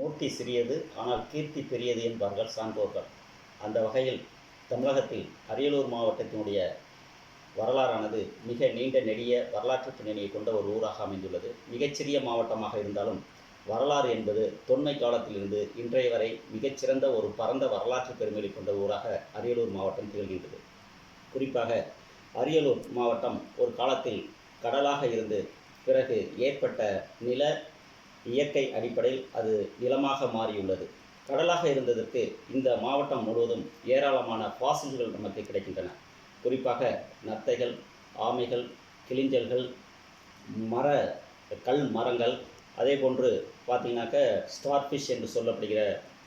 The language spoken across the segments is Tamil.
மூர்த்தி சிறியது ஆனால் கீர்த்தி பெரியது என்பார்கள் சான்றோர்கள். அந்த வகையில் தமிழகத்தில் அரியலூர் மாவட்டத்தினுடைய வரலாறானது மிக நீண்ட நெடிய வரலாற்று பின்னணியை கொண்ட ஒரு ஊராக அமைந்துள்ளது. மிகச்சிறிய மாவட்டமாக இருந்தாலும் வரலாறு என்பது தொன்மை காலத்திலிருந்து இன்றைய வரை மிகச்சிறந்த ஒரு பரந்த வரலாற்று பெருமையை கொண்ட ஊராக அரியலூர் மாவட்டம் திகழ்கின்றது. குறிப்பாக அரியலூர் மாவட்டம் ஒரு காலத்தில் கடலாக இருந்து பிறகு ஏற்பட்ட நில இயற்கை அடிப்படையில் அது நிலமாக மாறியுள்ளது. கடலாக இருந்ததற்கு இந்த மாவட்டம் முழுவதும் ஏராளமான பாசில்கள் நமக்கு கிடைக்கின்றன. குறிப்பாக நத்தைகள் ஆமைகள் கிளிஞ்சல்கள் மர கல் மரங்கள் அதே போன்று பார்த்தீங்கன்னாக்க ஸ்டார் ஃபிஷ் என்று சொல்லப்படுகிற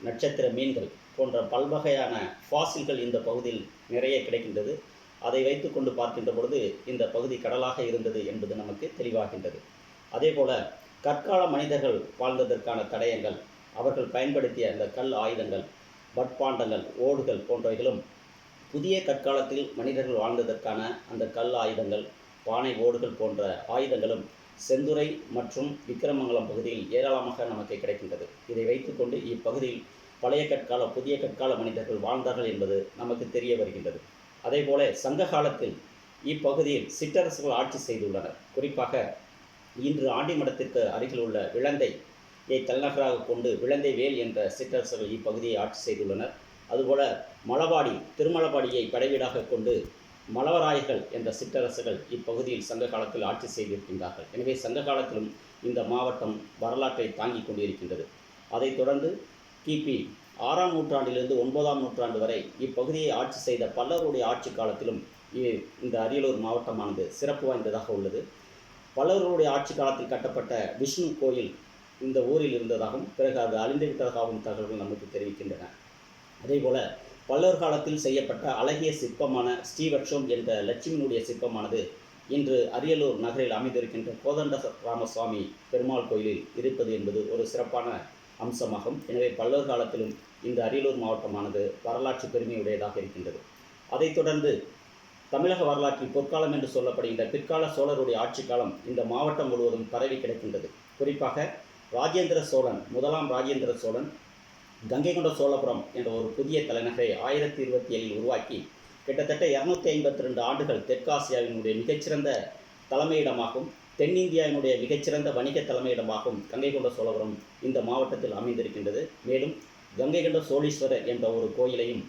நட்சத்திர மீன்கள் போன்ற பல்வகையான ஃபாசில்கள் இந்த பகுதியில் நிறைய கிடைக்கின்றது. அதை வைத்துக்கொண்டு பார்க்கின்ற பொழுது இந்த பகுதி கடலாக இருந்தது என்பது நமக்கு தெளிவாகின்றது. அதே போல் கற்கால மனிதர்கள் வாழ்ந்ததற்கான தடயங்கள் அவர்கள் பயன்படுத்திய அந்த கல் ஆயுதங்கள் பட்பாண்டங்கள் ஓடுகள் போன்றவைகளும் புதிய கற்காலத்தில் மனிதர்கள் வாழ்ந்ததற்கான அந்த கல் ஆயுதங்கள் பானை ஓடுகள் போன்ற ஆயுதங்களும் செந்துறை மற்றும் விக்கிரமங்கலம் பகுதியில் ஏராளமாக நமக்கு கிடைக்கின்றது. இதை வைத்துக்கொண்டு இப்பகுதியில் பழைய கற்கால புதிய கற்கால மனிதர்கள் வாழ்ந்தார்கள் என்பது நமக்கு தெரிய வருகின்றது. அதேபோல சங்க காலத்தில் இப்பகுதியில் சிற்றரசுகள் ஆட்சி செய்துள்ளனர். குறிப்பாக இன்று ஆண்டிமடத்திற்கு அருகில் உள்ள விளந்தையை தலைநகராக கொண்டு விளந்தை வேல் என்ற சிற்றரசர்கள் இப்பகுதியை ஆட்சி செய்துள்ளனர். அதுபோல மலபாடி திருமலபாடியை படைவீடாக கொண்டு மலவராயர்கள் என்ற சிற்றரசுகள் இப்பகுதியில் சங்க காலத்தில் ஆட்சி செய்திருக்கின்றார்கள். எனவே சங்க காலத்திலும் இந்த மாவட்டம் வரலாற்றை தாங்கிக் கொண்டிருக்கின்றது. அதைத் தொடர்ந்து கிபி ஆறாம் நூற்றாண்டிலிருந்து ஒன்பதாம் நூற்றாண்டு வரை இப்பகுதியை ஆட்சி செய்த பல்லவருடைய ஆட்சி காலத்திலும் இ- இந்த அரியலூர் மாவட்டமானது சிறப்பு வாய்ந்ததாக உள்ளது. பல்லவர்களுடைய ஆட்சி காலத்தில் கட்டப்பட்ட விஷ்ணு கோயில் இந்த ஊரில் இருந்ததாகவும் பிறகு அது அழிந்து விட்டதாகவும் தகவல்கள் நமக்கு தெரிவிக்கின்றன. அதேபோல பல்லவர் காலத்தில் செய்யப்பட்ட அழகிய சிற்பமான ஸ்ரீவட்சம் என்ற லட்சுமியினுடைய சிற்பமானது இன்று அரியலூர் நகரில் அமைந்திருக்கின்ற கோதண்ட ராமசுவாமி பெருமாள் கோயிலில் இருப்பது என்பது ஒரு சிறப்பான அம்சமாகும். எனவே பல்லவர் காலத்திலும் இந்த அரியலூர் மாவட்டமானது வரலாற்று பெருமையுடையதாக இருக்கின்றது. அதைத் தொடர்ந்து தமிழக வரலாற்றில் பொற்காலம் என்று சொல்லப்படுகின்ற பிற்கால சோழருடைய ஆட்சி காலம் இந்த மாவட்டம் முழுவதும் பரவி கிடக்கின்றது. குறிப்பாக ராஜேந்திர சோழன் முதலாம் ராஜேந்திர சோழன் கங்கை கொண்ட சோழபுரம் என்ற ஒரு புதிய தலைநகரை ஆயிரத்தி இருபத்தி ஏழில் உருவாக்கி கிட்டத்தட்ட இரநூத்தி ஐம்பத்தி ரெண்டு ஆண்டுகள் தெற்காசியாவினுடைய மிகச்சிறந்த தலைமையிடமாகவும் தென்னிந்தியாவினுடைய மிகச்சிறந்த வணிக தலைமையிடமாகவும் கங்கை கொண்ட சோழபுரம் இந்த மாவட்டத்தில் அமைந்திருக்கின்றது. மேலும் கங்கை கொண்ட சோழீஸ்வரர் என்ற ஒரு கோயிலையும்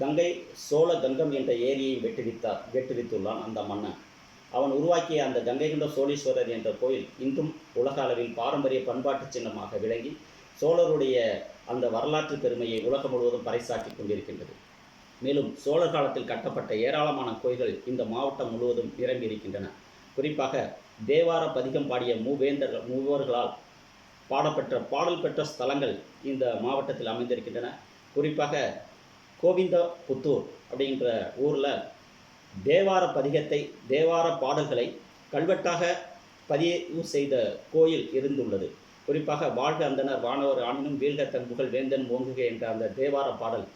கங்கை சோழ கங்கம் என்ற ஏரியை வெட்டுவித்தார் வெட்டுவித்துள்ளான் அந்த மன்னன். அவன் உருவாக்கிய அந்த கங்கை கொண்ட சோழீஸ்வரர் என்ற கோயில் இன்றும் உலக அளவில் பாரம்பரிய பண்பாட்டு சின்னமாக விளங்கி சோழருடைய அந்த வரலாற்று பெருமையை உலகம் முழுவதும் பறைசாற்றி கொண்டிருக்கின்றது. மேலும் சோழர் காலத்தில் கட்டப்பட்ட ஏராளமான கோயில்கள் இந்த மாவட்டம் முழுவதும் நிரம்பி இருக்கின்றன குறிப்பாக தேவார பதிகம் பாடிய மூவேந்தர் மூவர்களால் பாடப்பெற்ற பாடல் பெற்ற ஸ்தலங்கள் இந்த மாவட்டத்தில் அமைந்திருக்கின்றன. குறிப்பாக கோவிந்தா புத்தூர் அப்படின்ற ஊரில் தேவார பதிகத்தை தேவார பாடல்களை கல்வெட்டாக பதிவு செய்த கோயில் இருந்துள்ளது. குறிப்பாக வாழ்க அந்தனர் வானவர் ஆணினும் வீழ்க தன் புகழ் வேந்தன் ஓங்குக என்ற அந்த தேவார பாடல்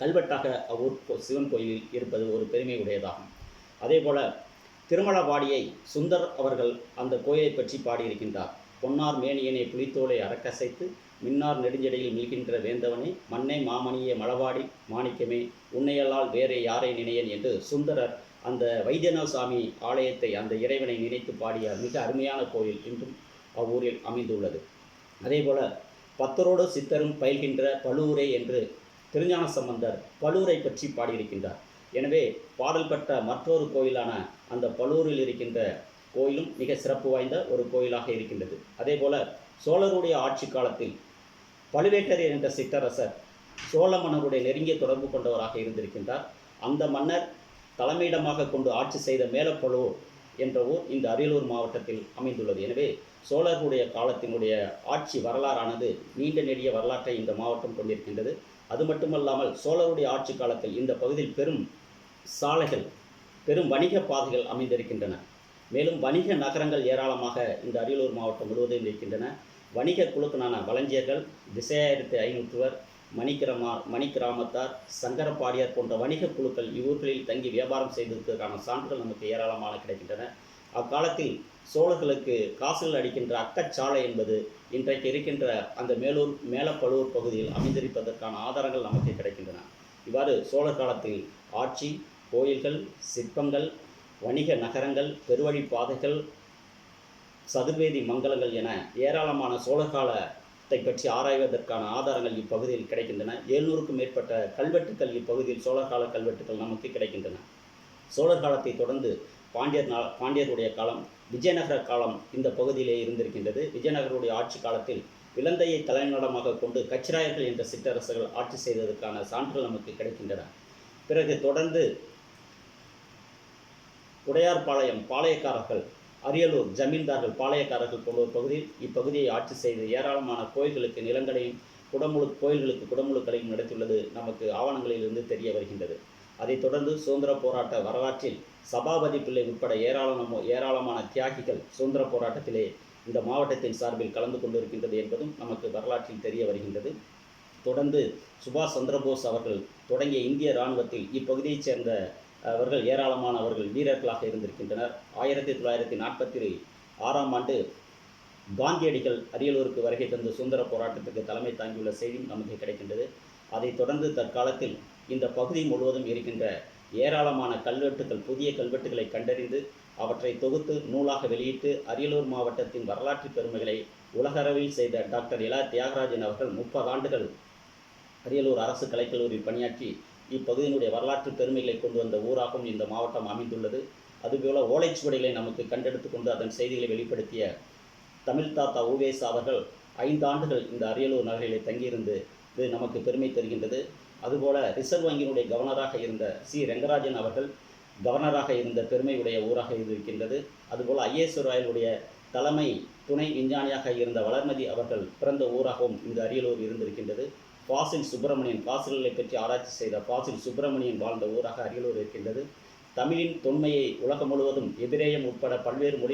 கல்வெட்டாக அவ்வூர் சிவன் கோயிலில் இருப்பது ஒரு பெருமை உடையதாகும். அதேபோல திருமலபாடியை சுந்தர் அவர்கள் அந்த கோயிலை பற்றி பாடியிருக்கின்றார். பொன்னார் மேனியனை புலித்தோலை அறக்கசைத்து மின்னார் நெடுஞ்செடையில் மில்கின்ற வேந்தவனே மண்ணை மாமணியே மலவாடி மாணிக்கமே உன்னையல்லால் வேறே யாரை நினையன் என்று சுந்தரர் அந்த வைத்தியநாத சுவாமி ஆலயத்தை அந்த இறைவனை நினைத்து பாடிய மிக அருமையான கோயில் இன்றும் அவ்வூரில் அமைந்துள்ளது. அதேபோல பத்தரோடு சித்தரும் பயில்கின்ற பழுவூரே என்று திருஞான சம்பந்தர் பழுவூரை பற்றி பாடியிருக்கின்றார். எனவே பாடல் பெற்ற மற்றொரு கோயிலான அந்த பழுவூரில் இருக்கின்ற கோயிலும் மிக சிறப்பு வாய்ந்த ஒரு கோயிலாக இருக்கின்றது. அதேபோல சோழருடைய ஆட்சி காலத்தில் பழுவேட்டரையர் என்ற சிற்றரசர் சோழ மன்னருடைய நெருங்கிய தொடர்பு கொண்டவராக இருந்திருக்கின்றார். அந்த மன்னர் தலைமையிடமாக கொண்டு ஆட்சி செய்த மேலப்பழுவூர் என்ற ஊர் இந்த அரியலூர் மாவட்டத்தில் அமைந்துள்ளது. எனவே சோழர்களுடைய காலத்தினுடைய ஆட்சி வரலாறானது நீண்ட நெடிய வரலாற்றை இந்த மாவட்டம் கொண்டிருக்கின்றது. அது மட்டுமல்லாமல் சோழருடைய ஆட்சி காலத்தில் இந்த பகுதியில் பெரும் சாலைகள் பெரும் வணிக பாதைகள் அமைந்திருக்கின்றன. மேலும் வணிக நகரங்கள் ஏராளமாக இந்த அரியலூர் மாவட்டம் முழுவதும் இருக்கின்றன வணிக குழுக்களான வலஞ்சியர்கள் திசையாயிரத்தி ஐநூற்றுவர் மணிக்கிரமா மணிக்கிராமத்தார் சங்கரப்பாடியார் போன்ற வணிக குழுக்கள் இவ்வூர்களில் தங்கி வியாபாரம் செய்ததற்கான சான்றுகள் நமக்கு ஏராளமான கிடைக்கின்றன. அக்காலத்தில் சோழர்களுக்கு காசில் அடிக்கின்ற அக்கச்சாலை என்பது இன்றைக்கு இருக்கின்ற அந்த மேலூர் மேலப்பழுவூர் பகுதியில் அமைந்திருப்பதற்கான ஆதாரங்கள் நமக்கு கிடைக்கின்றன. இவ்வாறு சோழர் காலத்தில் ஆட்சி கோயில்கள் சிற்பங்கள் வணிக நகரங்கள் பெருவழி பாதைகள் சதுர்வேதி மங்கலங்கள் என ஏராளமான சோழகாலத்தை பற்றி ஆராய்வதற்கான ஆதாரங்கள் இப்பகுதியில் கிடைக்கின்றன. எழுநூறுக்கும் மேற்பட்ட கல்வெட்டுக்கள் இப்பகுதியில் சோழர் கால கல்வெட்டுக்கள் நமக்கு கிடைக்கின்றன. சோழர் காலத்தை தொடர்ந்து பாண்டியர் நா பாண்டியருடைய காலம் விஜயநகர காலம் இந்த பகுதியிலே இருந்திருக்கின்றது. விஜயநகருடைய ஆட்சி காலத்தில் இலந்தையை தலைநடமாக கொண்டு கச்சிராயர்கள் என்ற சிற்றரசர்கள் ஆட்சி செய்ததற்கான சான்றுகள் நமக்கு கிடைக்கின்றன. பிறகு தொடர்ந்து உடையார்பாளையம் பாளையக்காரர்கள் அரியலூர் ஜமீன்தார்கள் பாளையக்காரர்கள் போன்ற ஒரு பகுதியில் இப்பகுதியை ஆட்சி செய்து ஏராளமான கோயில்களுக்கு நிலங்களையும் குடமுழு கோயில்களுக்கு குடமுழுக்களையும் நடத்தியுள்ளது நமக்கு ஆவணங்களிலிருந்து தெரிய வருகின்றது. அதைத் தொடர்ந்து சுதந்திர போராட்ட வரலாற்றில் சபாபதி பிள்ளை உட்பட ஏராளமோ ஏராளமான தியாகிகள் சுதந்திர போராட்டத்திலே இந்த மாவட்டத்தின் சார்பில் கலந்து கொண்டிருக்கின்றது என்பதும் நமக்கு வரலாற்றில் தெரிய வருகின்றது. தொடர்ந்து சுபாஷ் சந்திரபோஸ் அவர்கள் தொடங்கிய இந்திய இராணுவத்தில் இப்பகுதியைச் சேர்ந்த அவர்கள் ஏராளமானவர்கள் வீரர்களாக இருந்திருக்கின்றனர். ஆயிரத்தி தொள்ளாயிரத்தி நாற்பத்தி ஆறாம் ஆண்டு காந்தியடிகள் அரியலூருக்கு வருகை தந்து சுதந்திர போராட்டத்துக்கு தலைமை தாங்கியுள்ள செய்தியும் நமக்கு கிடைக்கின்றது. அதைத் தொடர்ந்து தற்காலத்தில் இந்த பகுதி முழுவதும் இருக்கின்ற ஏராளமான கல்வெட்டுகள் புதிய கல்வெட்டுகளை கண்டறிந்து அவற்றை தொகுத்து நூலாக வெளியிட்டு அரியலூர் மாவட்டத்தின் வரலாற்று பெருமைகளை உலகளவில் செய்த டாக்டர் இலா தியாகராஜன் அவர்கள் முப்பது ஆண்டுகள் அரியலூர் அரசு கலைக்கல்லூரியில் பணியாற்றி இப்பகுதியினுடைய வரலாற்று பெருமைகளை கொண்டு வந்த ஊராகவும் இந்த மாவட்டம் அமைந்துள்ளது. அதுபோல ஓலைச்சுவடிகளை நமக்கு கண்டெடுத்து கொண்டு அதன் செய்திகளை வெளிப்படுத்திய தமிழ் தாத்தா உவேஸ் அவர்கள் ஐந்து ஆண்டுகள் இந்த அரியலூர் நகரிலே தங்கியிருந்து இது நமக்கு பெருமை தருகின்றது. அதுபோல ரிசர்வ் வங்கியினுடைய கவர்னராக இருந்த சி. ரெங்கராஜன் அவர்கள் கவர்னராக இருந்த பெருமையுடைய ஊராக இருக்கின்றது. அதுபோல் ஐஏஎஸ் ராயலுடைய தலைமை துணை விஞ்ஞானியாக இருந்த வளர்மதி அவர்கள் பிறந்த ஊராகவும் இந்த அரியலூர் இருந்திருக்கின்றது. ஃபாசில் சுப்பிரமணியன் ஃபாசில்களை பற்றி ஆராய்ச்சி செய்த ஃபாசில் சுப்பிரமணியன் வாழ்ந்த ஊராக அரியலூர் இருக்கின்றது. தமிழின் தொன்மையை உலகம் முழுவதும் எபிரேயம் உட்பட பல்வேறு மொழி